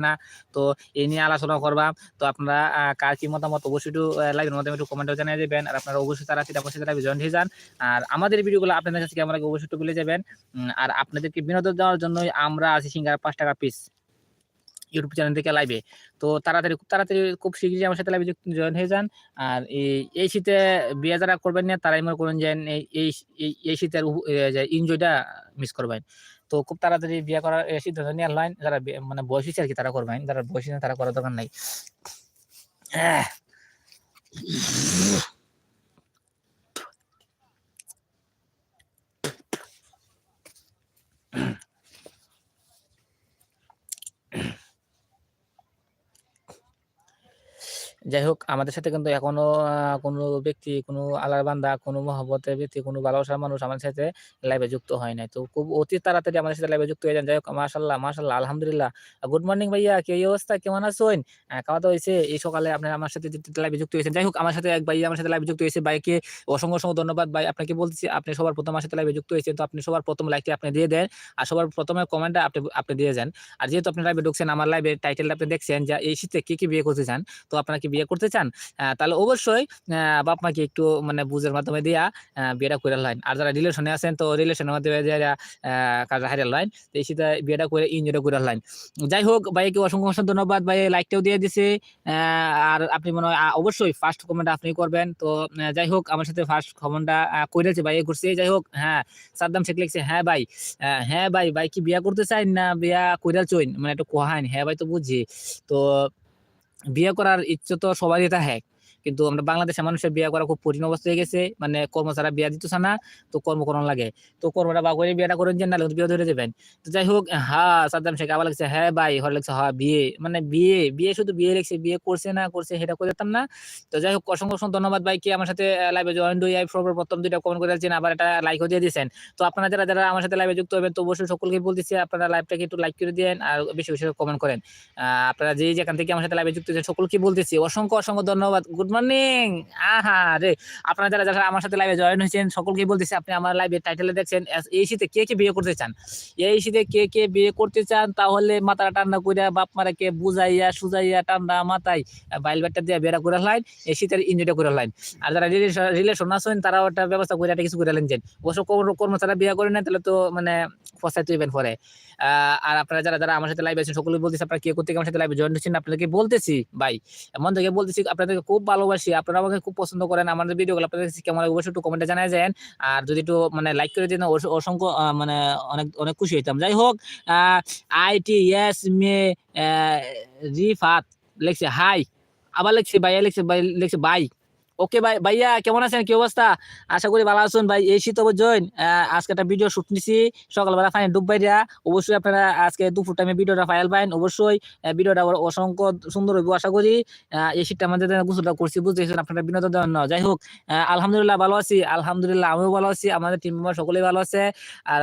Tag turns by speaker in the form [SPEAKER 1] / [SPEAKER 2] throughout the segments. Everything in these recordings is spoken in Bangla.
[SPEAKER 1] না। তো এই নিয়ে আলোচনা করবা। তো আপনারা কার কি মতামত অবশ্যই একটু লাইভের মধ্যে একটু কমেন্টে জানিয়ে দেবেন। আর আপনারা অবশ্যই তারা সেটা অবশ্যই লাইভে জয়েন হয়ে যান। আর আমাদের ভিডিওগুলো আপনাদের কাছে লাগে অবশ্যই একটু বলে যাবেন। আর আপনাদেরকে বিনোদন দেওয়ার জন্যই আমরা আছি সিঙ্গার পাঁচ টাকা পিস ইউটিউব চ্যানেল থেকে লাইভে তো তাড়াতাড়ি, খুব তাড়াতাড়ি, খুব শীঘ্রই আমার সাথে লাইভে জয়েন হয়ে যান। আর এই শীতে বিয়ে যারা করবেন না, তারাই মনে করেন যে এই- এই শীতের এনজয়টা মিস করবেন। তো খুব তাড়াতাড়ি বিয়ে করার সিদ্ধান্ত নিয়ে লাইন যারা মানে বয়স হয়েছে আর কি তারা করবেন, যারা বয়স তারা করার দরকার নাই। যাই হোক আমাদের সাথে কিন্তু এখনও কোনো ব্যক্তি, কোনো আল্লাহর বান্দা, কোনো মহব্বতের ব্যক্তি, কোনো ভালোবাসার মানুষ আমাদের সাথে লাইভে যুক্ত হয় নাই। তো খুব অতি তাড়াতাড়ি আমাদের সাথে লাইভে যুক্ত হয়ে যান। যাই হোক মাশাল্লাহ মাশাল্লাহ আলহামদুলিল্লাহ গুড মর্নিং ভাইয়া, কি অবস্থা? কেমন আছেন? খাওয়া দাওয়া হয়েছে? এই সকালে আপনি আমার সাথে লাইভে যুক্ত হয়েছেন। যাই হোক আমার সাথে এক ভাই আমার সাথে লাইভে যুক্ত হয়েছে। ভাইকে অসংখ্য অসংখ্য ধন্যবাদ। ভাই, আপনাকে বলছি আপনি সবার প্রথম আমার সাথে লাইভে যুক্ত হয়েছেন। তো আপনি সবার প্রথম লাইকটি আপনি দিয়ে দেন। আর সবার প্রথমে কমেন্টটা আপনি আপনি দিয়ে যান। আর যেহেতু আপনি লাইভে ঢুকছেন, আমার লাইভের টাইটেলটা আপনি দেখছেন, যে এই শীতে কে কি বিয়ে করতে চান, তো আপনাকে কি বিয়ে করতে চান তাহলে অবশ্যই বাপ মাকে একটু মানে বুঝের মাধ্যমে দিয়া বিয়েটা করে লাইন। আর যারা রিলেশনে আছেন তো রিলেশনের মাধ্যমে যারা কাজ হারিয়ে লাইন। তো এই শীতে বিয়েটা করে ইনজয়টা করে লাইন। যাই হোক, ভাইকে অসংখ্য অসংখ্য ধন্যবাদ। ভাই লাইকটাও দিয়ে দিছে আর আপনি মনে হয় অবশ্যই ফার্স্ট কমেন্ট আপনি করবেন। তো যাই হোক, আমার সাথে ফার্স্ট কমেন্টটা করেছে ভাই করছে। যাই হোক হ্যাঁ সাদ্দাম শেখ লিখছে হ্যাঁ ভাই হ্যাঁ ভাই ভাই কি বিয়া করতে চাই না বিয়া কইরা চইন? মানে একটু কোহাইন হ্যাঁ ভাই তো বুঝছি তো বিয়ে করার ইচ্ছে তো সবারই থাকে কিন্তু আমরা বাংলাদেশের মানুষের বিয়ে করা খুব কঠিন অবস্থা হয়ে গেছে। মানে কর্ম ছাড়া বিয়া দিতেছে না, তো কর্ম করানো লাগে। তো কর্মটা বা করে বিয়েটা করেন যে না বিয়ে ধরে যাবেন। তো যাই হোক হ্যাঁ সাদ্দাম শেখ আবার লাগছে হ্যাঁ ভাই হর লাগছে হ্যাঁ বিয়ে। মানে বিয়ে বিয়ে শুধু বিয়ে লেগছে বিয়ে করছে না, করছে সেটা করে যেতাম না। তো যাই হোক, অসংখ্য অসংখ্য ধন্যবাদ ভাই কি আমার সাথে লাইভে জয়েন হয়ে প্রথম দুইটা কমেন্ট করে দিয়েছেন, আবার একটা লাইকও দিয়ে দিয়েছেন। তো আপনারা যারা যারা আমার সাথে লাইভে যুক্ত হবেন, তো অবশ্যই সকলকে বলতেছি, আপনারা লাইভটাকে একটু লাইক করে দেন আর বেশি বেশি কমেন্ট করেন। আপনারা যে যেখান থেকে আমার সাথে লাইভে যুক্ত হয়েছেন, সকলকে বলতেছি, অসংখ্য অসংখ্য ধন্যবাদ। গুড মর্নিং আহা রে। আপনারা যারা যারা আমার সাথে লাইভে জয়েন হয়েছেন সকলকে বলতেছি, আপনি আমার লাইভে টাইটেলে দেখছেন এই শীতে কে কে বিয়ে করতে চান? এই শীতে কে কে বিয়ে করতে চান, তাহলে মাথাটা ঠান্ডা কইরা বাপ মারাকে বুঝাইয়া, সুজাইয়া ঠান্ডা মাথায় বাইল ব্যাটটা দিয়ে বেড়া করে লাইন এই শীতের এনজয়টা করে লাইন আর যারা রিলেশন আছেন তারা ওটা ব্যবস্থা করে একটা কিছু করে লেন যেন। অবশ্য কর্ম- ছাড়া বিয়ে করে না তাহলে তো মানে ফসাই তুইবেন পরে। আর আপনারা যারা যারা আমার সাথে লাইভ আছেন সকলে বলতেছি, আপনারা কে করতে আমার সাথে লাইভে জয়েন হচ্ছেন, আপনাদেরকে বলতেছি, ভাই, মন থেকে বলতেছি, আপনাদেরকে খুব ভালোবাসি। আপনারা আমাকে খুব পছন্দ করেন আমাদের ভিডিওগুলো। আপনাদের কেমন লাগে অবশ্যই একটু কমেন্টে জানাই যান। আর যদি একটু মানে লাইক করে দিন অসংখ্য মানে অনেক অনেক খুশি হইতাম। যাই হোক আইটি এস মে রিফাত লিখছে হাই আবার লিখছে ভাইয়া লিখছে ভাই লিখছে বাই ওকে ভাই, ভাইয়া, কেমন আছেন? কি অবস্থা? আশা করি ভালো আছেন। ভাই, এই শীত জয়েন আজকে একটা ভিডিও শুট নিছি। সকালবেলা ফাইন ডুব বাইরা। অবশ্যই আপনারা আজকে দুপুর টাইমে ভিডিওটা ফাইল পাইন। অবশ্যই ভিডিওটা অসংখ্য সুন্দর হইব, আশা করি। এই শীতটা আমাদের গোসলটা করছি, বুঝতেছেন? আপনারা বিনোদন না। যাই হোক আলহামদুলিল্লাহ ভালো আছি। আলহামদুলিল্লাহ আমিও ভালো আছি। আমাদের টিম মেম্বার সকলেই ভালো আছে। আর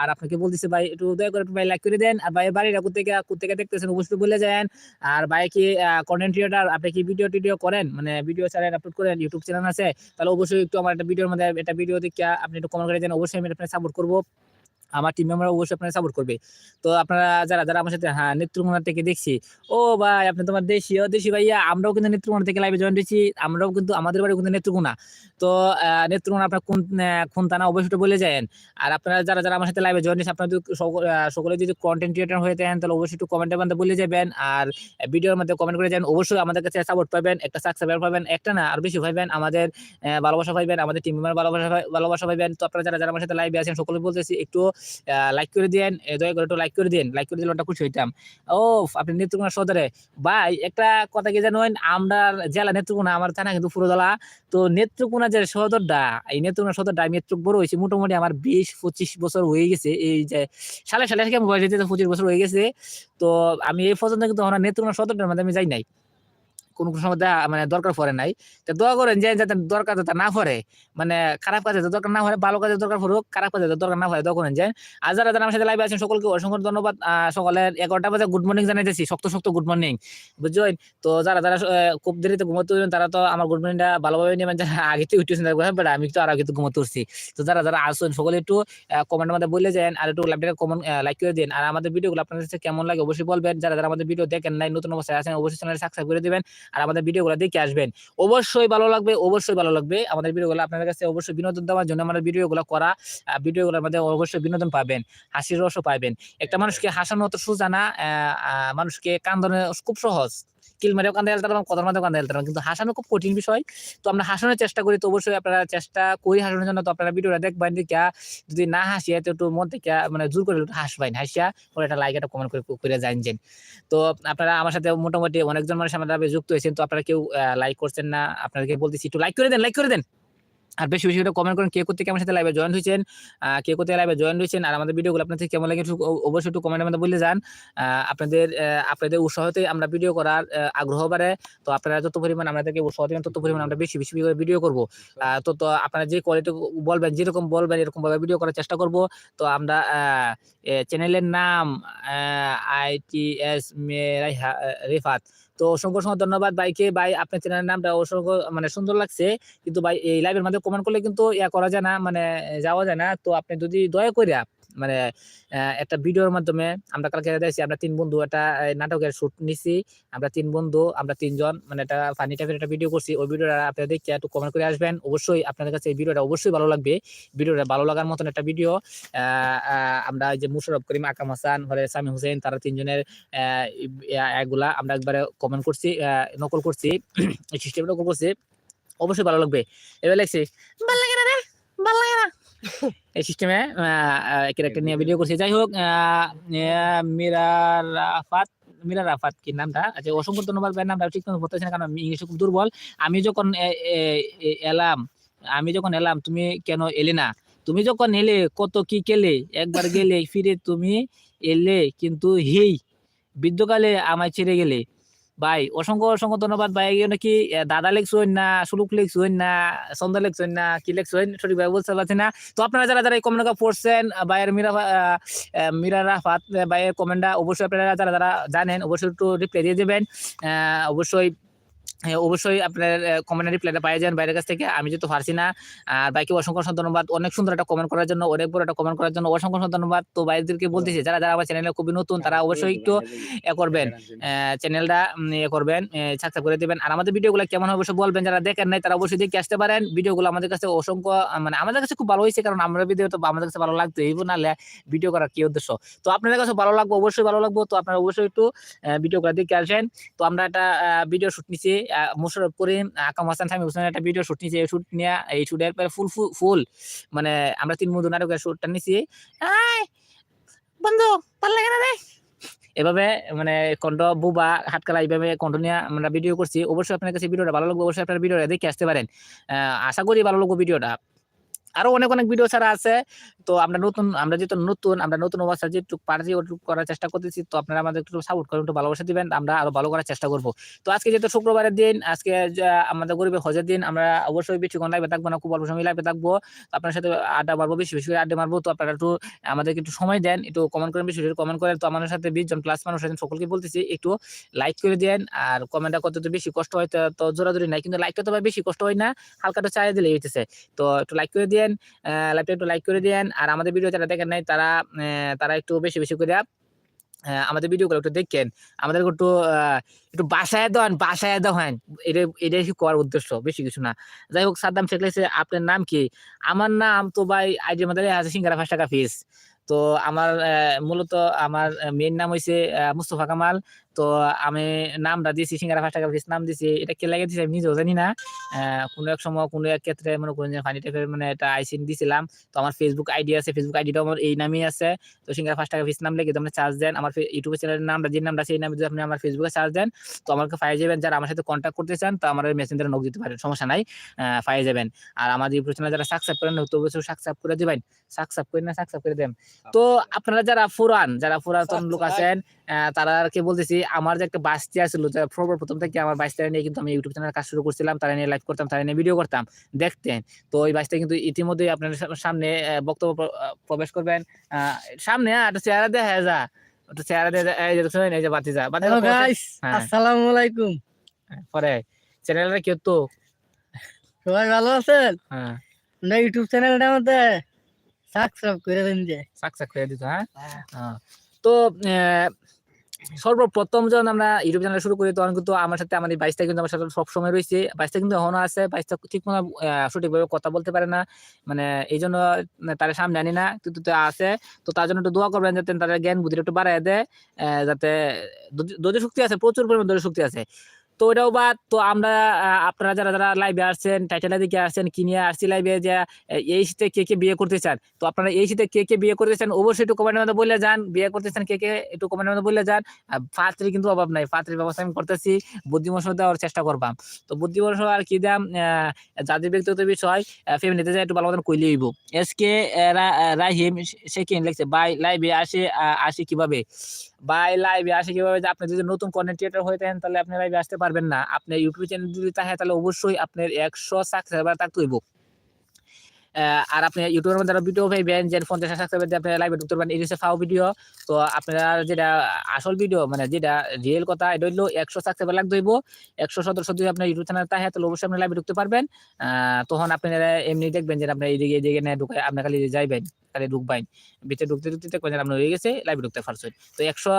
[SPEAKER 1] আর আপনাকে বলতেছি, ভাই, একটু দয়া করে ভাই লাইক করে দেন। আর ভাই বাড়িটা কোথেকে কোথেকে দেখতেছেন, অবশ্যই বলে যান। আর ভাই কি কন্টেন্ট ক্রিয়েটার আপনি কি ভিডিও টিডিও করেন? মানে ভিডিও চ্যানেল আপলোড করেন ইউটিউব চ্যানেল আছে, তাহলে অবশ্যই একটু আমার একটা ভিডিওর মধ্যে, একটা ভিডিও দেখে আপনি একটু কমেন্ট করে দেন, অবশ্যই আমি আপনাকে সাপোর্ট করব। আমার টিম মেম্বার অবশ্যই আপনারা সাপোর্ট করবে। তো আপনারা যারা যারা আমার সাথে হ্যাঁ নেত্রকোনা থেকে দেখছি, ও ভাই, আপনি তোমার দেশি ও দেশি ভাইয়া, আমরাও কিন্তু নেত্রকোনা থেকে লাইভে জয়েন দিয়েছি, আমরাও কিন্তু, আমাদের বাড়ি কিন্তু নেত্রকোনা। তো নেত্রকোনা আপনার কোন কোন থানা অবশ্যই বলে যান আর আপনারা যারা যারা আমার সাথে লাইভে জয়েন দিয়েছে, আপনারা যদি সকল- সকলে যদি কন্টেন্ট ক্রিয়েটর হয়ে থাকেন, তাহলে অবশ্যই একটু কমেন্টের মধ্যে বলে যাবেন। আর ভিডিওর মধ্যে কমেন্ট করে যান অবশ্যই আমাদের কাছে সাপোর্ট পাবেন, একটা সাবস্ক্রাইবার পাবেন, একটা না, আর বেশি পাবেন, আমাদের ভালোবাসা পাইবেন, আমাদের টিম মেম্বার ভালোবাসা ভালোবাসা পাইবেন। তো আপনারা যারা যারা আমার সাথে লাইভে আছেন সকলে বলতেছি, একটু লাইক করে দিন দয়া করে একটু লাইক করে দিন লাইক করে দিলে ওটা খুশি হইতাম। ও আপনি নেত্রকোনা সদরে। ভাই, একটা কথা কি জানেন, আমরা জেলা নেত্রকোনা, আমার থানা কিন্তু ফুরোদলা। তো নেত্রকোনা যে সদরটা, এই নেত্রকোনা সদরটা আমি একটু বড় হয়েছি, মোটামুটি আমার বিশ, পঁচিশ বছর হয়ে গেছে, এই যে সালে সালে আমি বয়স পঁচিশ বছর হয়ে গেছে। তো আমি এই পর্যন্ত কিন্তু আমার নেত্রকোনা সদরটার মধ্যে আমি যাই নাই। কোন সময় দেখা মানে দরকার পড়ে নাই। তো দোয়া করেন যে যাতে দরকার যাতে না পড়ে মানে খারাপ কাজে দরকার না হয় ভালো কাজে দরকার পড়ুক খারাপ কাজে দরকার না হয় দোয়া করেন যে। আর যারা যারা আমার সাথে লাইভে আছেন সকলকে অসংখ্য ধন্যবাদ। সকালের এগারোটা বাজে গুড মর্নিং জানাইতেছি শক্ত শক্ত গুড মর্নিং বুঝছেন? তো যারা যারা খুব দেরিতে ঘুমোতে উঠবেন তারা তো আমার গুড মর্নিংটা ভালোভাবে নেবেন যারা আগে থেকে উঠতেছেন তারা বলবেন, আমি তো আর আগে তো ঘুমোতে উঠছি। তো যারা যারা আসুন সকলে একটু কমেন্টের মধ্যে বলে যান আর একটু লাইভটাকে কমন লাইক করে দিন। আর আমাদের ভিডিওগুলো আপনাদের কাছে কেমন লাগে অবশ্যই বলবেন। যারা যারা আমাদের ভিডিও দেখেন নাই নতুন অবস্থায় আছেন অবশ্যই চ্যানেল সাবস্ক্রাইব করে দিবেন। আর আমাদের ভিডিওগুলো দেখে আসবেন। অবশ্যই ভালো লাগবে, অবশ্যই ভালো লাগবে। আমাদের ভিডিওগুলো আপনাদের কাছে অবশ্যই বিনোদন দেওয়ার জন্য আমাদের ভিডিওগুলো করা ভিডিওগুলোর মধ্যে অবশ্যই বিনোদন পাবেন, হাসির রসও পাবেন। একটা মানুষকে হাসানো অত সোজা না মানুষকে কান্দনে খুব সহজ। কিল মেরেও কান্দে হেলতে পারবেন কথার মাধ্যমে কান্দে হেলতে পারবেন কিন্তু হাসানো খুব কঠিন বিষয়। তো আমরা হাসানোর চেষ্টা করি, তো অবশ্যই আপনারা চেষ্টা করি হাসানোর জন্য। তো আপনারা ভিডিওটা দেখবেন দেখা যদি না হাসিয়ে, তো একটু মন থেকে মানে জোর করে হাসবেন। হাসিয়া পরে একটা লাইক একটা কমেন্ট করে করে জানছেন তো আপনারা আমার সাথে মোটামুটি অনেকজন মানুষ আমাদের যুক্ত হয়েছেন, তো আপনারা কেউ লাইক করছেন না, আপনাদেরকে বলতেছি, একটু লাইক করে দেন লাইক করে দেন। আর বেশি বেশি করে কমেন্ট করেন কে কোথেকে আমার সাথে লাইভে জয়েন হয়েছেন কে কোথায় লাইভে জয়েন হয়েছেন আর আমাদের ভিডিওগুলো আপনাদের কেমন লাগে একটু অবশ্যই একটু কমেন্টের মধ্যে বলে যান। আপনাদের আপনাদের উৎসাহতে আমরা ভিডিও করার আগ্রহ বাড়ে। তো আপনারা যত পরিমাণ আমাদেরকে উৎসাহ দেবেন তত পরিমাণ আমরা বেশি বেশি করে ভিডিও করব। আহ, তো তো আপনারা যে কোয়ালিটি বলবেন যেরকম বলবেন এরকম ভাবে ভিডিও করার চেষ্টা করব। তো আমরা চ্যানেলের নাম আইটিএস রেফাত। তো অসংখ্য অসংখ্য ধন্যবাদ ভাইকে। ভাই, আপনার চ্যানেলের নামটা অসংখ্য মানে সুন্দর লাগছে। কিন্তু ভাই, এই লাইভের মাধ্যমে কমেন্ট করলে কিন্তু ইয়া করা যায় না মানে যাওয়া যায় না। তো আপনি যদি দয়া করে মানে একটা ভিডিওর মাধ্যমে আমরা কালকে দেখছি, আমরা তিন বন্ধু একটা নাটকের শুট নিছি, আমরা তিন বন্ধু, আমরা তিনজন মানে একটা ফানি টাইপের একটা ভিডিও করছি, ওই ভিডিওটা আপনারা দেখে একটু কমেন্ট করে আসবেন। অবশ্যই আপনাদের কাছে এই ভিডিওটা অবশ্যই ভালো লাগবে। ভিডিওটা ভালো লাগার মতন একটা ভিডিও আমরা যে মুশারফ করিম, আকাম হাসান হলে সামি হোসেন, তারা তিনজনের এগুলা আমরা একবারে কমেন্ট করছি নকল করছি সিস্টেম নকল করছি, অবশ্যই ভালো লাগবে। এবার লিখছি, ভালো লাগে না রে, ভালো লাগে না। এই সিস্টেমে ক্যারেক্টার নিয়ে ভিডিও করছি। যাই হোক আহ, আহ, মিরা রাফাত মিরা রাফাত কি নামটা? আচ্ছা অসংখ্য ধন্যবাদ ভাই নামটা ঠিক মতো বলতেছি না কারণ ইংলিশে খুব দুর্বল। আমি যখন এলাম আমি যখন এলাম তুমি কেন এলে না? তুমি যখন এলে কত কি কেলে? একবার গেলে ফিরে তুমি এলে কিন্তু হেই বৃদ্ধকালে আমায় ছেড়ে গেলে। ভাই, অসংখ্য অসংখ্য ধন্যবাদ ভাই। নাকি দাদা দাদা লেখছেন না, সুলুক লেখছেন না, সন্ধ্যা লেখছেন না, কি লেখছেন সঠিক ভাই বলতে পারছি না। তো আপনারা যারা যারা এই কমেন্টটা পড়ছেন ভাইয়ের মিরা মিরা রাফাত ভাইয়ের কমেন্টটা অবশ্যই আপনারা যারা যারা জানেন, অবশ্যই একটু রিপ্লাই দিয়ে দেবেন। অবশ্যই অবশ্যই আপনার কমেন্টের রিপ্লাইটা পাই যান বাইরের কাছ থেকে। আমি যেহেতু পারছি না আর বাইকে অসংখ্য অসংখ্য ধন্যবাদ। অনেক সুন্দর একটা কমেন্ট করার জন্য অনেক বড় একটা কমেন্ট করার জন্য অসংখ্য অসংখ্য ধন্যবাদ। তো বাইরেদেরকে বলতেছি যারা যারা আমার চ্যানেলে খুবই নতুন তারা অবশ্যই একটু এ করবেন চ্যানেলটা ইয়ে করবেন সাবস্ক্রাইব করে দিবেন। আর আমাদের ভিডিওগুলো কেমন হয় অবশ্যই বলবেন যারা দেখেন নাই তারা অবশ্যই দেখে আসতে পারেন। ভিডিওগুলো আমাদের কাছে অসংখ্য মানে আমাদের কাছে খুব ভালো হয়েছে কারণ আমরা ভিডিও তো আমাদের কাছে ভালো লাগতো এই নাহলে ভিডিও করার কি উদ্দেশ্য? তো আপনাদের কাছে ভালো লাগবে অবশ্যই ভালো লাগবো। তো আপনারা অবশ্যই একটু ভিডিওগুলো দেখে আসেন। তো আমরা একটা ভিডিও শুট নিছি মোশারফ করিম আকাম হাসান সামি হোসেনের একটা ভিডিও শুট নিয়েছি এই শুট নিয়ে, এই শুটের পরে ফুল ফুল মানে আমরা তিন বন্ধু নাটকের শুটটা নিয়েছি বন্ধু, ভালো লাগে না রে? এভাবে মানে কণ্ঠ, বুবা হাটকালা এইভাবে কণ্ঠ নিয়ে আমরা ভিডিও করছি। অবশ্যই আপনার কাছে ভিডিওটা ভালো লাগবে, অবশ্যই আপনার ভিডিওটা দেখে আসতে পারেন। আশা করি ভালো লাগবে ভিডিওটা আরও অনেক অনেক ভিডিও ছাড়া আছে। তো আমরা নতুন, আমরা যেহেতু নতুন, আমরা নতুন অবস্থা যেটুকু পারছি ওটুকু করার চেষ্টা করতেছি, তো আপনারা আমাদের একটু সাপোর্ট করেন, একটু ভালোবাসা দিবেন, আমরা আরও ভালো করার চেষ্টা করব। তো আজকে যেহেতু শুক্রবারের দিন, আজকে আমাদের গরিবের হজের দিন, আমরা অবশ্যই বেশিক্ষণ লাইভে থাকব না, খুব অল্প সময় লাইভে থাকব। আপনার সাথে আড্ডা মারবো, বেশি বেশি করে আড্ডা মারবো, তো আপনারা একটু আমাদেরকে একটু সময় দেন, একটু কমেন্ট করেন, বেশি বেশি কমেন্ট করেন। তো আমাদের সাথে বিশ জন প্লাস মানুষ আছেন, সকলকে বলতেছি, একটু লাইক করে দেন, আর কমেন্টটা করতে তো বেশি কষ্ট হয় তো- জোরাজোরি নাই, কিন্তু লাইকটা তো বেশি কষ্ট হয় না হালকাটা চাই দিলে হইতেছে। তো একটু লাইক করে দেন লাইভটা একটু লাইক করে দেন। আর আমাদের ভিডিও যারা দেখেন নাই, তারা তারা একটু বেশি বেশি করে আমাদের ভিডিওগুলো একটু দেখেন। আমাদের একটু একটু বাসায় দেন বাসায় দেন। এটা এটাই কি করার উদ্দেশ্য, বেশি কিছু না। যাই হোক, সাদ্দাম শেখ লেগেছে আপনার নাম কি? আমার নাম তো ভাই আইডির মধ্যে আছে সিঙ্গারা পাঁচ টাকা ফিস। তো আমার মূলত আমার মেন নাম হয়েছে মুস্তফা কামাল। তো আমি নামটা দিয়েছি সিঙ্গারা পাঁচ টাকা নাম দিয়েছি এটা কে লাগিয়ে দিয়েছি আমি নিজেও জানি না। কোনো এক সময় কোনো এক ক্ষেত্রে মনে করেন যে ফানি টাইপের মানে একটা আইসিন দিয়েছিলাম তো আমার ফেসবুক আইডি আছে ফেসবুক আইডিটা আমার এই নামই আছে। তো সিঙ্গারা পাঁচ টাকা ফিস নাম লিখে আপনি চার্জ দেন আমার ইউটিউব চ্যানেলের নামটা যে নামটা সেই নামে যদি আপনি আমার ফেসবুকে চার্জ দেন তো আমাকে পাই যাবেন। যারা আমার সাথে কন্ট্যাক্ট করতে চান তো আমার মেসেঞ্জারে নক দিতে পারেন সমস্যা নাই পাই যাবেন। আর আমাদের ইউটিউব চ্যানেল যারা সাবস্ক্রাইব করেন তো অবশ্যই সাবস্ক্রাইব করে দিবেন। সাবস্ক্রাইব করে না সাবস্ক্রাইব করে দেন। তো আপনারা যারা পুরান যারা পুরাতন লোক আছেন তারা আর কি বলতেছি আমার যে একটা বাস্তি আছিল যে সর্বপ্রথম থেকে আমার বাইশটা নিয়ে কিন্তু আমি ইউটিউব চ্যানেল কাজ শুরু করছিলাম তারা নিয়ে লাইভ করতাম তারা নিয়ে ভিডিও করতাম। দেখতেন তো ওই বাইশটা কিন্তু ইতিমধ্যেই আপনার সামনে বক্তব্য প্রবেশ করবেন। সামনে হ্যাঁ, একটা চেহারা দেখা যায় একটা চেহারা দিয়ে এই যে এই যে বাতিজা। হ্যাঁ।
[SPEAKER 2] আসসালামু আলাইকুম।
[SPEAKER 1] পরে চ্যানেলটা কি তো?
[SPEAKER 2] সবাই ভালো আছেন?
[SPEAKER 1] হ্যাঁ।
[SPEAKER 2] না ইউটিউব চ্যানেলটা মধ্যে সাবস্ক্রাইব করে দিন যে।
[SPEAKER 1] সাকসাক করে দিত হ্যাঁ? হ্যাঁ। তো সর্বপ্রথম যখন আমরা ইউটিউব চ্যানেল শুরু করি, তখন কিন্তু আমার সাথে আমার বাইশটা কিন্তু আমার সাথে সবসময় রয়েছে। বাইশটা কিন্তু এখনও আছে, বাইশটা ঠিক মতো সঠিকভাবে কথা বলতে পারে না। মানে এই জন্য তার সামনে আনি না, কিন্তু আছে। তো তার জন্য একটু দোয়া করবেন যাতে তাদের জ্ঞান বুদ্ধিটা একটু বাড়ায় দেয় যাতে দোষের শক্তি আছে, প্রচুর পরিমাণ দোষের শক্তি আছে। তো ওটাও বাদ তো আমরা আপনারা যারা যারা লাইভে আসছেন টাইটেলা দিকে আসছেন কি নিয়ে আসছি লাইভে যে এই শীতে কে কে বিয়ে করতে চান, তো আপনারা এই শীতে কে কে বিয়ে করতে চান, অবশ্যই একটু কমেন্টের মধ্যে বলে যান, বিয়ে করতে চান কে কে, একটু কমেন্টের মধ্যে বলে যান পাত্রী কিন্তু অভাব নাই, পাত্রীর ব্যবস্থা আমি করতেছি বুদ্ধিমর্শ দেওয়ার চেষ্টা করবাম, তো বুদ্ধিমর্শ আর কি দাম যাদের ব্যক্তিগত বিষয় ফ্যামিলিতে যায় একটু ভালো মতন কইলে হইব। এসকে রাহিম, সে সেকেন্ড লিখছে বাই লাইভে আসে আসি কীভাবে? বাই লাইভে আসে কীভাবে? আপনি যদি নতুন কন্টেন্ট ক্রিয়েটর হয়ে থাকেন, তাহলে আপনি লাইভে আসতে পারবেন। না। আপনি ইউটিউব চ্যানেল যদি থাকে তাহলে অবশ্যই আপনার একশো সাবস্ক্রাইবার থাকতে হইব। আর আপনি ইউটিউবের মধ্যে ভিডিও পাইবেন যে পঞ্চাশ সাবস্ক্রাইবার দিয়ে আপনি লাইভে ঢুকতে পারবেন। এটা ফাও ভিডিও তো আপনারা যেটা আসল ভিডিও মানে যেটা রিয়েল কথা, এটা হইল একশো সাবস্ক্রাইবার লাগতে হইব। একশো সদস্য যদি আপনার ইউটিউব চ্যানেল থাকে তাহলে অবশ্যই আপনি লাইভে ঢুকতে পারবেন। তখন আপনারা এমনি দেখবেন যে আপনি এইদিকে না ঢুকে আপনি খালি যাইবেন। খালি ঢুকবেন ভিতরে ঢুকতে ঢুকতে যে আপনি হয়ে গেছে? লাইভে ঢুকতে পারছেন তো একশো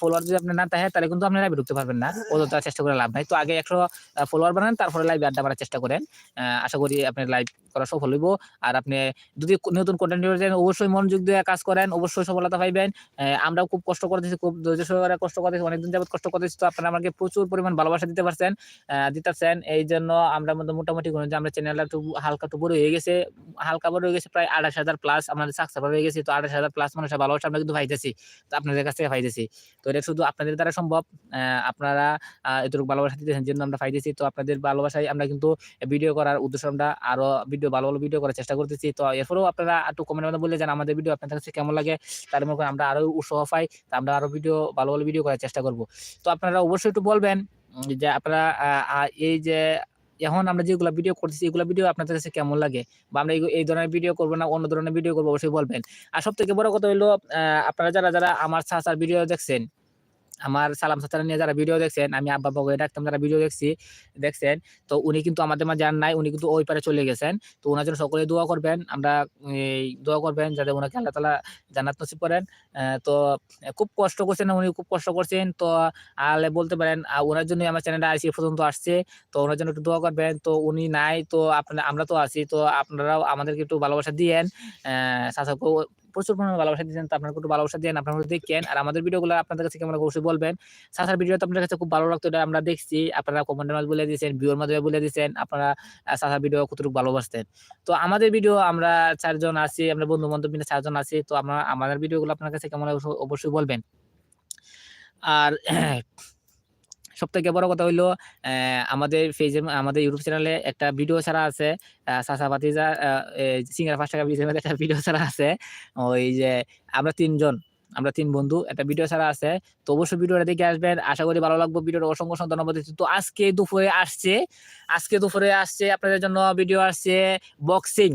[SPEAKER 1] ফলোয়ার যদি আপনার না থাকে, তাহলে কিন্তু আপনি লাইভে ঢুকতে পারবেন না। অযথা চেষ্টা করে লাভ নাই। তো আগে একশো ফলোয়ার বানান, তারপরে লাইভে আড্ডা মারার চেষ্টা করেন। আশা করি আপনি লাইভ করা সফল হইব। আর আপনি যদি নতুন কন্টেন্ট ক্রিয়েটর অবশ্যই মনোযোগ দিয়ে কাজ করেন, অবশ্যই সফলতা পাইবেন। আমরাও খুব কষ্ট করতেছি, খুব ধৈর্য সহকারে কষ্ট করতেছি, অনেকদিন যাবত কষ্ট করতেছি। তো আপনারা আমাকে প্রচুর পরিমাণ ভালোবাসা দিতে পারছেন দিতেছেন। এই জন্য আমরা মোটামুটি কোনো আমরা চ্যানেলটা একটু হালকা একটু বড় হয়ে গেছে, হালকা বড় হয়ে গেছে, প্রায় আঠাশ হাজার প্লাস আমাদের সাবস্ক্রাইবার হয়ে গেছে, তো আঠাশ হাজার প্লাস মানুষের ভালোবাসা আমরা কিন্তু পাইতেছি, তো আপনাদের কাছ থেকে পাইতেছি। তো এটা শুধু আপনাদের দ্বারা সম্ভব আপনারা এতটুকু ভালোবাসা দিতেছেন জন্য আমরা পাইতেছি, তো আপনাদের ভালোবাসায় আমরা কিন্তু ভিডিও করার উদ্দেশ্য আমরা আরও ভিডিও ভালো ভালো ভিডিও করার চেষ্টা করতেছি। তো এরপরেও আপনারা একটু কমেন্টের মধ্যে বলে যান আমাদের ভিডিও আপনাদের কাছে কেমন লাগে, তার মধ্যে আমরা আরও উৎসাহ পাই, তা আমরা আরও ভিডিও ভালো ভালো ভিডিও করার চেষ্টা করব। তো আপনারা অবশ্যই একটু বলবেন যে আপনারা এই যে এখন আমরা যেগুলো ভিডিও করতেছি, এগুলো ভিডিও আপনাদের কাছে কেমন লাগে? বা আমরা এই- ধরনের ভিডিও করব না, অন্য ধরনের ভিডিও করব? অবশ্যই বলবেন। আর সব থেকে বড় কথা হলো আপনারা যারা যারা আমার চাচার ভিডিও দেখছেন আমার সালাম সাতারা নিয়ে যারা ভিডিও দেখছেন, আমি আব্বা বগে ডাকতাম যারা ভিডিও দেখছি, দেখছেন, তো উনি কিন্তু আমাদের মাঝে আর নাই, উনি কিন্তু ওই পারে চলে গেছেন। তো ওনার জন্য সকলে দোয়া করবেন, আমরা এই দোয়া করবেন যাতে ওনাকে আল্লাহ তালা জান্নাত নসিব করেন। তো খুব কষ্ট করছেন উনি, খুব কষ্ট করছেন। তো আলে বলতে পারেন ওনার জন্যই আমার চ্যানেলটা আজকে পর্যন্ত আসছে। তো ওনার জন্য একটু দোয়া করবেন। তো উনি নাই, তো আপনারা, আমরা তো আছি, তো আপনারাও আমাদেরকে একটু ভালোবাসা দিয়েন। চাচাকেও প্রচুর পরিমাণে ভালোবাসা দিয়েছেন, তো আপনারা একটু ভালোবাসা দেন, আপনারা দেখেন। আর আমাদের ভিডিওগুলো আপনাদের কাছে কেমন অবশ্যই বলবেন। সাসার ভিডিও তো আপনাদের কাছে খুব ভালো লাগতো, এটা আমরা দেখছি। আপনারা কমেন্টের মাধ্যমে বলে দিয়েছেন ভিউর মাধ্যমে বলে দিয়েছেন, আপনারা সাসার ভিডিও কতটুকু ভালোবাসতেন। তো আমাদের ভিডিও আমরা চারজন আছি, আমরা বন্ধু বান্ধব মিলে চারজন আছি, তো আমরা আমাদের ভিডিওগুলো আপনার কাছে কেমন অবশ্য- অবশ্যই বলবেন। আর সব থেকে বড় কথা হইল আমাদের ফেজে আমাদের ইউটিউব চ্যানেলে একটা ভিডিও ছাড়া আছে সাসা ভাতিজা সিঙ্গার পাঁচ টাকা মধ্যে একটা ভিডিও ছাড়া আছে, ওই যে আমরা তিনজন, আমরা তিন বন্ধু, একটা ভিডিও ছাড়া আছে, তো অবশ্যই ভিডিওটা দেখে আসবেন, আশা করি ভালো লাগবে ভিডিওটা অসংখ্য অসংখ্য ধন্যবাদ। তো আজকে দুপুরে আসছে, আজকে দুপুরে আসছে, আপনাদের জন্য ভিডিও আসছে বক্সিং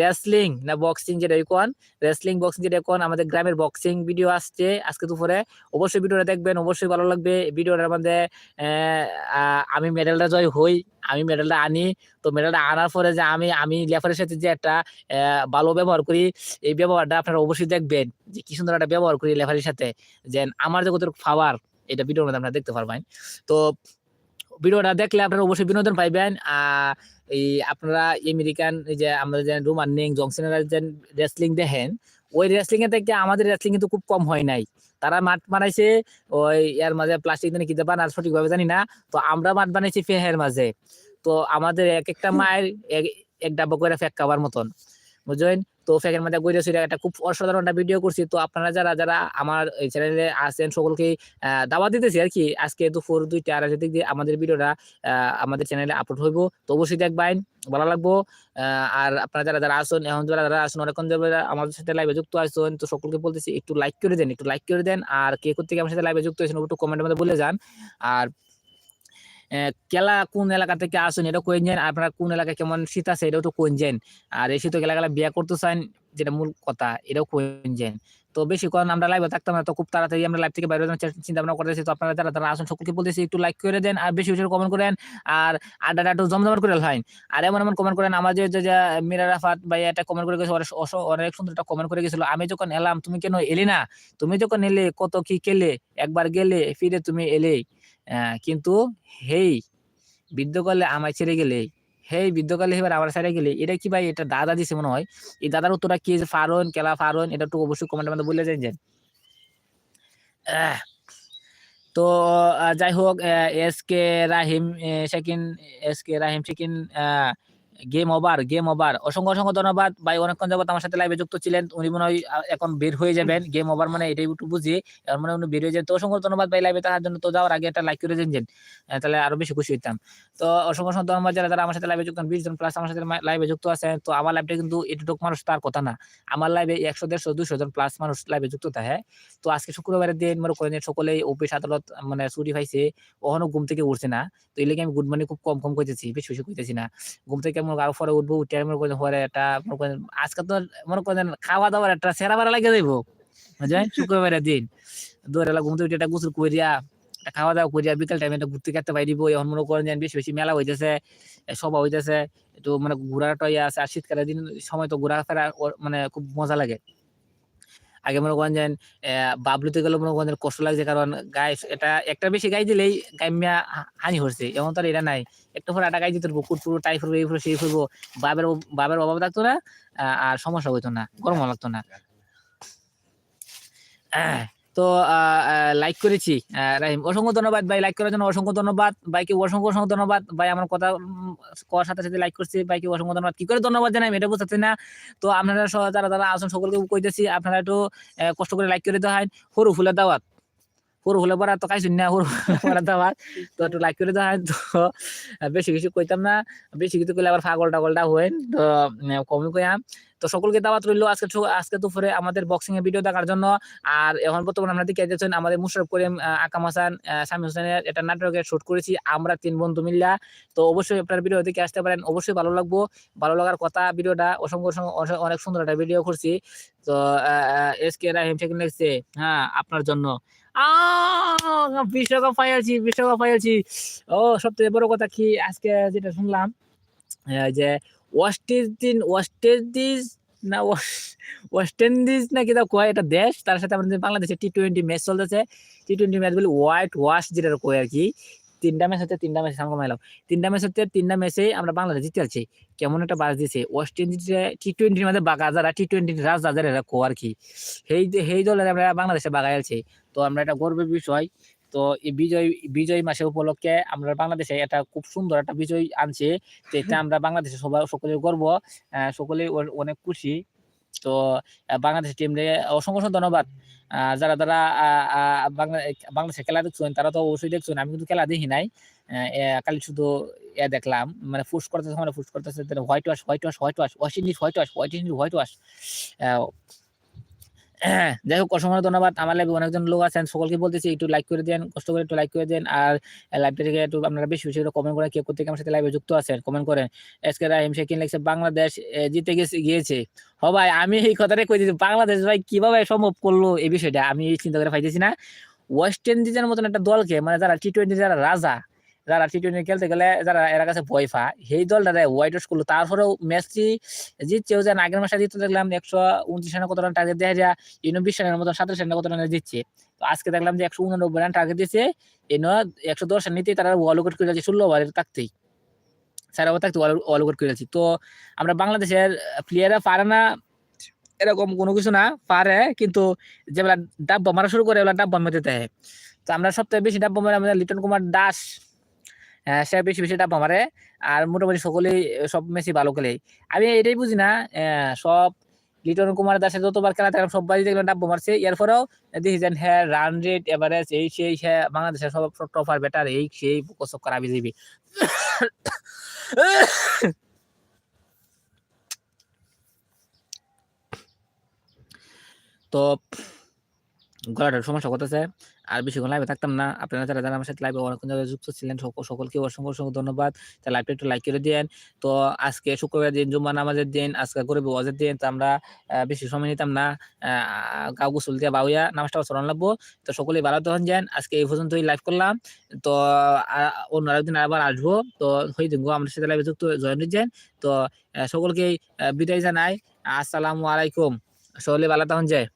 [SPEAKER 1] রেসলিং না বক্সিং যেটা কোন, রেসলিং, বক্সিং যেটা কোন, আমাদের গ্রামের বক্সিং ভিডিও আসছে আজকে দুপুরে। অবশ্যই ভিডিওটা দেখবেন, অবশ্যই ভালো লাগবে। ভিডিওটার মধ্যে আমি মেডেলটা জয় হই, আমি মেডেলটা আনি। তো মেডেলটা আনার পরে যে আমি আমি লেফারের সাথে যে একটা ভালো ব্যবহার করি, এই ব্যবহারটা আপনারা অবশ্যই দেখবেন। যে কি সুন্দর একটা ব্যবহার করি লেফারির সাথে। যে আমার যে কত পাওয়ার এটা ভিডিওর মধ্যে আপনারা দেখতে পারবেন। তো ভিডিওটা দেখলে আপনারা অবশ্যই বিনোদন পাইবেন। এই আপনারা আমেরিকান যে আমরা যে রোমান নিং যে রেসলিং দেখেন ওই রেসলিং এর থেকে আমাদের রেসলিং কিন্তু খুব কম হয় নাই। তারা মাঠ বানাইছে ওই এর মাঝে প্লাস্টিক দিয়ে কি আর সঠিকভাবে জানি না তো আমরা মাঠ বানাইছি ফেহের মাঝে। তো আমাদের এক একটা মায়ের এক এক ডাব্বা করে ফেক খাবার মতন। বুঝলেন? তো ফেকের মধ্যে গইরে সুইরে একটা খুব অসাধারণ একটা ভিডিও করছি। তো আপনারা যারা যারা আমার এই চ্যানেলে আছেন, সকলকে দাওয়াত দিতেছি আর কি। আজকে দুপুর দুইটা আড়াইটার দিক দিয়ে আমাদের ভিডিওটা আমাদের চ্যানেলে আপলোড হইব। তো অবশ্যই দেখবেন, ভালো লাগবো। আর আপনারা যারা যারা আসুন এখন যারা যারা আসুন অনেকক্ষণ যারা আমাদের সাথে লাইভে যুক্ত আসুন তো সকলকে বলতেছি, একটু লাইক করে দেন, একটু লাইক করে দেন। আর কে করতে আমার সাথে লাইভে যুক্ত হয়েছেন, একটু কমেন্টের মধ্যে বলে যান। আর কেলা কোন এলাকা থেকে আসুন এটা কইন যান আপনারা কোন এলাকায় কেমন শীত আছে এটাও তো কইন যান আর এই শীত এলাকা বিয়ে করতে চান যেটা মূল কথা এটাও কইন যান তো বেশি কারণ আমরা লাইভে থাকতাম না তো খুব তাড়াতাড়ি আমরা লাইভ থেকে বাইরে চিন্তা ভাবনা করতেছি তো আপনারা যারা যারা আসুন সকলকে বলতেছি একটু লাইক করে দেন আর বেশি বেশি কমেন্ট করেন আর আড্ডাটা একটু জমজমাট করে হয় আর এমন এমন কমেন্ট করেন আমাদের যে মিরা রাফাত ভাই একটা কমেন্ট করে গেছে অনেক- সুন্দর একটা কমেন্ট করে গেছিল আমি যখন এলাম তুমি কেন এলি না? তুমি যখন এলে কত কি কেলে? একবার গেলে ফিরে তুমি এলে আহ, কিন্তু হেই বৃদ্ধ করলে আমায় ছেড়ে গেলে হেই বৃদ্ধ করলে এবার আমার ছেড়ে গেলে এটা কি ভাই এটা দাদা দিছে মনে হয়? এই দাদার উত্তরটা কি ফারন কেলা ফারন এটা একটু অবশ্যই কমেন্টের মধ্যে বলে যান। আহ, তো আহ, যাই হোক এস কে রাহিম সেকিন এস কে রাহিম সেকিন গেম ওভার গেম ওভার অসংখ্য অসংখ্য ধন্যবাদ। ভাই অনেকক্ষণ যাবত আমার সাথে লাইভে যুক্ত ছিলেন। উনি মনে হয় এখন বের হয়ে যাবেন। গেম ওভার মানে এটাই একটু বুঝি। এখন মানে উনি বের হয়ে যাবেন। তো অসংখ্য ধন্যবাদ ভাই লাইভে তার জন্য। তো যাওয়ার আগে একটা লাইক করে দিন তাহলে আরও বেশি খুশি হইতাম। তো অসংখ্য অসংখ্য ধন্যবাদ যারা যারা আমার সাথে লাইভে যুক্ত বিশ জন প্লাস আমার সাথে লাইভে যুক্ত আছে তো আমার লাইভটা কিন্তু এটুক মানুষ তার কথা না। আমার লাইভে একশো দেড়শো দুশো জন প্লাস মানুষ লাইভে যুক্ত থাকে তো আজকে শুক্রবারের দিন মনে করেন সকলেই অফিস আদালত মানে ছুটি পাইছে। কখনো ঘুম থেকে উঠছে না। তো এই লেগে আমি গুড মর্নিং খুব কম কম কইতেছি। বেশি বেশি কইতেছি না। ঘুম থেকে মনে আরও পরে উঠবো উঠে মনে করেন পরে একটা মনে করেন আজকে তো মনে করেন খাওয়া দাওয়ার একটা সেরা বেড়া লাগে যাইবো। বুঝলেন শুক্রবারের দিন। দৌড়ালা ঘুম থেকে উঠে একটা গোসল করিয়া খাওয়া দাওয়া করিয়া বিকেল টাইমে একটা ঘুরতে পাই দিব এখন মনে করেন বেশি বেশি মেলা হইতেছে সভা হইতেছে একটু মানে ঘোরাটা ইয়ে আছে আর শীতকালের দিন সময় তো ঘোরাফেরা মানে খুব মজা লাগে। আগে মনে করেন যে আহ, বাবলুতে গেলে মনে করেন কষ্ট লাগছে কারণ গায়ে এটা একটা বেশি গাই দিলেই গাইমিয়া হানি হচ্ছে। এমন তো আর এটা নাই। একটা পরে একটা গাই দিতে পারব কুটপুরো টাই ফুরবো এই ফুরবো সেই ফুরবো। বাবের বাবের অভাব থাকতো না আর সমস্যা হইতো না গরম লাগতো না। তো লাইক করেছি। রাহিম, অসংখ্য ধন্যবাদ ভাই লাইক করার জন্য অসংখ্য ধন্যবাদ। ভাইকে অসংখ্য অসংখ্য ধন্যবাদ। ভাই, আমার কথা কওয়ার সাথে সাথে লাইক করছি। ভাইকে অসংখ্য ধন্যবাদ। কি করে ধন্যবাদ জানাই এটা বুঝতে না। তো, আপনারা যারা যারা আসুন সকলকে কইতেছি আপনারা একটু কষ্ট করে লাইক করে দেওয়া হয়। সরু ফুলের দাওয়াত। সরু ফুলের পরা তো খাইছেন না সরু ফুলের দাওয়াত তো একটু লাইক করে দেওয়া তো বেশি কিছু কইতাম না বেশি কিছু কইলে আবার ফাগল টাগলটা হইন তো কমই কইয়াম তো সকলকে দাওয়াত রইল আজকে আজকে দুপুরে আমাদের বক্সিং এর ভিডিও দেখার জন্য। আর এখন বর্তমানে আমরা দেখে যাচ্ছেন আমাদের মুশারফ করিম আকাম হাসান শামীম হোসেনের একটা নাটকের শুট করেছি, আমরা তিন বন্ধু মিল্লা। তো অবশ্যই আপনার ভিডিও দেখে আসতে পারেন, অবশ্যই ভালো লাগবো। ভালো লাগার কথা ভিডিওটা অসংখ্য অনেক সুন্দর একটা ভিডিও করছি। তো এস কে রাহিম শেখ লিখছে হ্যাঁ আপনার জন্য। বিশ্বকাপ ফাইলছি বিশ্বকাপ ফাইলছি ও, সবথেকে বড় কথা কি, আজকে যেটা শুনলাম যে ওয়েস্ট ইন্ডিজ ওয়েস্ট ইন্ডিজ না ওয়েস- ওয়েস্ট ইন্ডিজ না কি কয়, এটা দেশ, তার সাথে আমাদের বাংলাদেশে টি টোয়েন্টি ম্যাচ চলতেছে। টি টোয়েন্টি ম্যাচ বলি হোয়াইট ওয়াশ যেটা কয় আর কি তিনটা ম্যাচ হচ্ছে তিনটা ম্যাচ সামনে মাইলাম তিনটা ম্যাচ হচ্ছে তিনটা ম্যাচে আমরা বাংলাদেশ জিতে আছি কেমন একটা বাজ দিছে ওয়েস্ট ইন্ডিজে টি টোয়েন্টির মধ্যে বাগা যারা টি টোয়েন্টি রাজ যাদের এরা কো আর কি। সেই সেই দলের আমরা বাংলাদেশে বাগাই আছি। তো আমরা এটা গর্বের বিষয়। তো এই বিজয় বিজয় মাসে উপলক্ষে আমরা বাংলাদেশে একটা খুব সুন্দর একটা বিজয় আনছে। তো এটা আমরা বাংলাদেশে সবাই সকলের গর্ব। আহ, সকলেই অনেক খুশি। তো বাংলাদেশ টিম রে অসংখ্য ধন্যবাদ। যারা যারা বাংলাদেশের খেলা দেখছেন, তারা তো অবশ্যই দেখছেন। আমি কিন্তু খেলা দেখি নাই। কালি শুধু এ দেখলাম। মানে ফুস করতেছে মানে ফুস করতেছে whitewash whitewash whitewash wash Indies whitewash white Indies whitewash যাই হোক, অসংখ্য ধন্যবাদ। আমার লাইভে অনেকজন লোক আছেন, সকলকে বলতেছি, একটু লাইক করে দেন, কষ্ট করে একটু লাইক করে দেন। আর লাইভটা থেকে একটু আপনারা বেশি বেশি কমেন্ট করে কে কোথেকে আমার সাথে লাইভে যুক্ত আছেন কমেন্ট করেন। এসকে রাহিম শেখিন লিখছে, বাংলাদেশ জিতে গেছে, গিয়েছে। হ ভাই, আমি এই কথাটাই কই দিচ্ছি বাংলাদেশ ভাই কীভাবে সম্ভব করল এই বিষয়টা? আমি চিন্তা করে পাইতেছি না। ওয়েস্ট ইন্ডিজের মতন একটা দলকে মানে যারা টি টোয়েন্টি যারা রাজা যারা টি টোয়েন্টি খেলতে গেলে যারা এর কাছে ভয় পা সেই দলটা হোয়াইট ওয়াশ করল। তারপরেও ম্যাচটি জিতছেও যেন আগের মাসে জিততে দেখলাম একশো উনত্রিশ রানের কত রান টার্গেট দেওয়া যায় ইনো বিশ রানের মতন সাতাশ রানের কত রানে দিচ্ছে তো আজকে দেখলাম যে একশো উননব্বই রান টার্গেট দিয়েছে এনো একশো দশ রান নিতেই তারা ওয়াল আউট করে যাচ্ছে ষোলো ওভারের থাকতেই চার ওভার থাকতে ওয়াল আউট করে যাচ্ছি। তো আমরা বাংলাদেশের প্লেয়াররা পারে না, এরকম কোনো কিছু না, পারে, কিন্তু যেবেলা ডাব্বা মারা শুরু করে ওগুলা ডাব্বা মেতে দেয়। তো আমরা সবথেকে বেশি ডাব্বা মারে আমাদের লিটন কুমার দাস সে বেশি বেশি ডাব্বা মারে আর মোটামুটি সকলেই সব মেসি ভালো খেলে। আমি এটাই বুঝি না সব লিটন কুমার দাসের যতবার খেলা দেখলাম সবাই দেখলাম ডাব্বু মারছে, এরপরেও দেখি যেন হ্যাঁ রান রেট এভারেজ এই সেই হ্যাঁ বাংলাদেশের সব টপার ব্যাটার এই সেই কসব করা বিজেপি। তো গলাটার সমস্যা করতেছে আর বেশিক্ষণ লাইভে থাকতাম না। আপনারা যারা যারা আমার সাথে লাইভে অনেকক্ষণ যুক্ত ছিলেন সকলকে অসংখ্য অসংখ্য ধন্যবাদ। তা লাইভটা একটু লাইক করে দিন তো আজকে শুক্রবার দিন জুম্মা নামাজের দিন, আজকে গরিব ওয়াজের দিন, তো আমরা বেশি সময় নিতাম না। গাও গোসল দিয়ে বাউয়া, নামাজটা চরণ লাগবো। তো সকলেই ভালো তখন যান। আজকে এই পর্যন্তই লাইভ করলাম। তো অন্য আরেকদিন আবার আসব। তো সেই দিন আমাদের সাথে লাইভে যুক্ত জয়েন যান তো সকলকেই বিদায় জানাই। আসসালামু আলাইকুম। সকলে ভালো তখন যায়